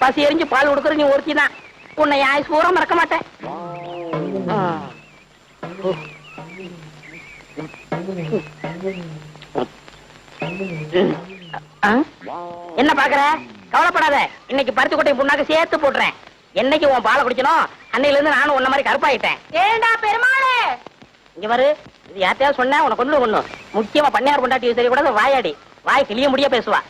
பசி எரிஞ்சு பால் கொடுக்குற நீ ஒருத்தி தான். உன்னை ஆயுஸ் பூரா மறக்க மாட்டேன்? என்ன பாக்குற கவலைப்படாத. இன்னைக்கு பருத்தி கொட்டை புண்ணாக்கு சேர்த்து போட்டுறேன். என்னைக்கு உன் பாலை குடிக்கணும்? அன்னையில இருந்து நானும் உன்ன மாதிரி கருப்பாயிட்டேன். ஏண்டா பெருமாளே? இங்க வரு இது யார்ட்டையாவது சொன்னா உனக்கு கொண்டு ஒண்ணு. முக்கியமா பண்ணையார் கொண்டாட்டி சரி கூட வாயாடி. வாய் கிளிய முடிய பேசுவா.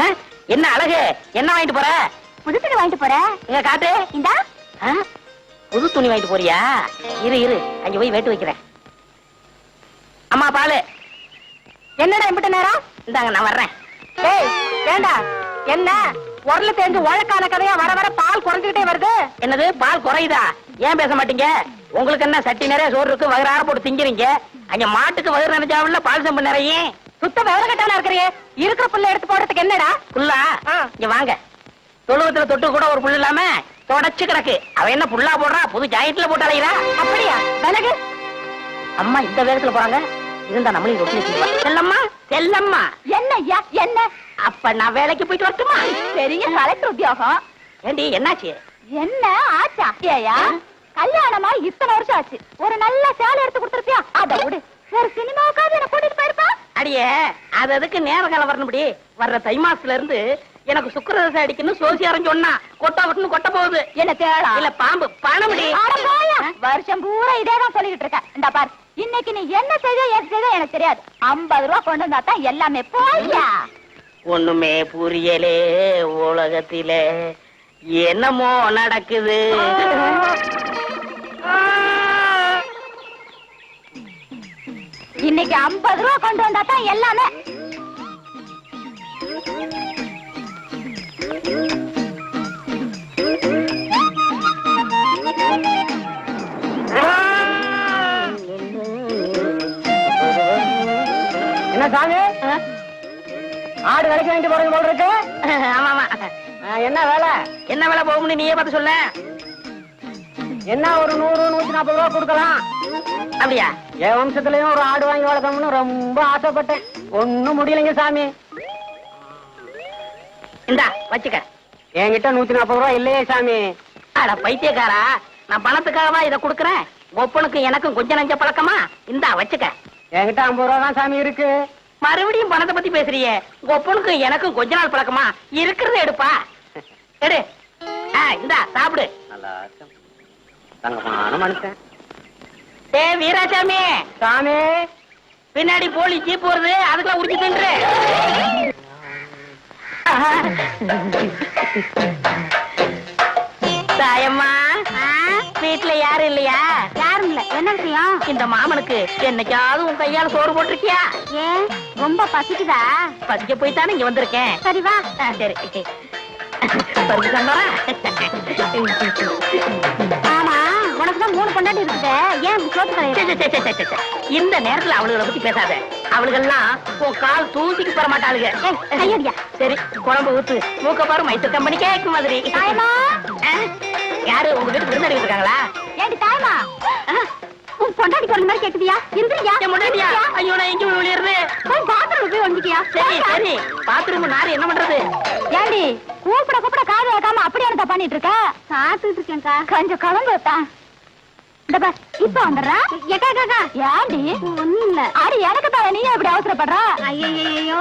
ஆ? என்ன அழகு? என்ன வாங்கிட்டு போற? புது துணி வாங்கிட்டு போற? இங்க காட்டு. இந்தா? புது துணி வாங்கிட்டு போறியா? இரு இரு. அங்க போய் வேட்டு வைக்கிறேன். அம்மா பாலு. என்னடா இம்பிட்ட நேரம்? இந்தாங்க நான் வர்றேன். ஏய் வேண்டா என்ன? உரல தெரிஞ்சு உழக்கான கதையா வர வர பால் குறைஞ்சுக்கிட்டே வருது? என்னது? பால் குறையுதா? ஏன் பேச மாட்டீங்க? உங்களுக்கு என்ன சட்டி நிறைய சோறு இருக்கு? வயிறார போட்டு திங்கிறீங்க. அங்க மாட்டுக்கு வயிறு நினைச்சாவில்ல பால் செம்பு நிறைய சுத்த விவரக்கட்டான இருக்கிறியே? இருக்கிற புல்ல எடுத்து போடுறதுக்கு என்னடா? புல்லா. இங்க வாங்க. தொழுவத்துல தொட்டு கூட ஒரு புல்லு இல்லாம தொடச்சு கிடக்கு. அவ என்ன புல்லா போடுறா? புது ஜாயிண்ட்ல போட்டு அலைகிறா அப்படியா? விலகு. அம்மா இந்த வேகத்துல போறாங்க. இருந்தா நம்மளையும் ரொட்டி செல்லம்மா செல்லம்மா. என்ன ஐயா என்ன? அப்ப நான் வேலைக்கு போயிட்டு வரட்டுமா? பெரிய கலெக்டர் உத்தியோகம். ஏண்டி என்னாச்சு? என்ன? ஆச்சா? ஏயா கல்யாணமா இத்தனை வருஷம் ஆச்சு. ஒரு நல்ல சேலை எடுத்து கொடுத்துருப்பியா? அத விடு. ஒரு சினிமாவுக்காவது என்ன கூட்டிட்டு போயிருப்பா. அடியே அது அதுக்கு நேர காலம் வரணும்படி? வர்ற தை மாசத்துல இருந்து எனக்கு சுக்கரதசை அடிக்கணும் சோசியாரம் சொன்னா கொட்டா விட்டுன்னு கொட்ட போகுது. என்ன தேடா? இல்ல பாம்பு. பணமுடி போயா. வருஷம் பூரா இதேதான் சொல்லிட்டு இருக்க. இந்த பார் இன்னைக்கு நீ என்ன செய்த ஏது செய்த எனக்கு தெரியாது. ஐம்பது ரூபா கொண்டு வந்தா தான் எல்லாமே போய்யா ஒண்ணுமே புரியலே உலகத்திலே. என்னமோ நடக்குது. இன்னைக்கு ஐம்பது ரூபா கொண்டு வந்தா தான் எல்லாமே. என்ன சாமி? ஆடு விலைக்கு வாங்கிட்டு போறீங்க போல இருக்கு. ஆமா ஆமா என்ன வேலை? என்ன வேலை போகும்னு நீயே பார்த்து சொல்ல என்ன ஒரு நூறு நூத்தி நாற்பது ரூபா கொடுக்கலாம். அப்படியா? என் வம்சத்துலயும் ஒரு ஆடு வாங்கி வளர்க்கணும்னு ரொம்ப ஆசைப்பட்டேன். ஒண்ணும் முடியலைங்க சாமி. இந்தா வச்சுக்க. என்கிட்ட நூத்தி நாற்பது ரூபா இல்லையே சாமி. அட பைத்தியக்காரா நான் பணத்துக்காகவா இத குடுக்கறேன்? ஒப்பனுக்கு எனக்கும் கொஞ்சம் நஞ்ச பழக்கமா? இந்தா வச்சுக்க. என்கிட்ட ஐம்பது ரூபா தான் சாமி இருக்கு. மறுபடியும் பணத்தை பத்தி பேசுறியே? ஒப்பனுக்கு எனக்கும் கொஞ்ச நாள் பழக்கமா? இருக்கிறத எடுப்பா. எடு. இந்தா சாப்பிடு. நல்லா தங்கமான மனுஷன். டே வீராசாமி. சாமி. பின்னாடி போலி ஜீப் வருது அதுக்குள்ள உரிச்சு தின்று. தாயம்மா வீட்டுல யாரும் இல்லையா? யாரும் இல்ல. என்ன விஷயம்? இந்த மாமனுக்கு என்னைக்காவது உன் கையால சோறு போட்டிருக்கியா? ஏன் ரொம்ப பசிக்குதா? பசிக்க போய் தானே இங்க வந்திருக்கேன். சரி வா. ஆ, சரி. ஆமா. உனக்கு தான் மூணு பொண்டாட்டி இருக்குது ஏன் சோத்து. இந்த நேரத்துல அவளுகளை பத்தி பேசாத. அவளுகெல்லாம் உன் கால் தூசிக்கு பெற மாட்டாளுங்க. சரி குழம்பு ஊத்து. மூக்க பாரு மைசூர் கம்பெனி கேக்கு மாதிரி? யாரு உங்க வீட்டுக்கு விருந்தாடி இருக்காங்களா? ஏண்டி தாயமா? உன் பொண்டாட்டி குரல் மாதிரி கேக்குதியா? இந்திரியா என் முன்னாடியா ஐயோ நான் எங்க விழுறது போய் பாத்ரூம் போய் சரி சரி. பாத்ரூம் நாரு என்ன பண்றது? ஏண்டி கூப்பிட கூப்பிட காது வைக்காம அப்படி என்ன பண்ணிட்டு இருக்க? சாப்பிட்டு இருக்கேன்க்கா. கொஞ்சம் கலந்து வைத்தான் பார் இப்ப வந்துடுறா? எக்கா காக்கா ஏண்டி ஒண்ணும் இல்ல. அடி எனக்கு தான் நீ எப்படி அவசரப்படுற? ஐயோ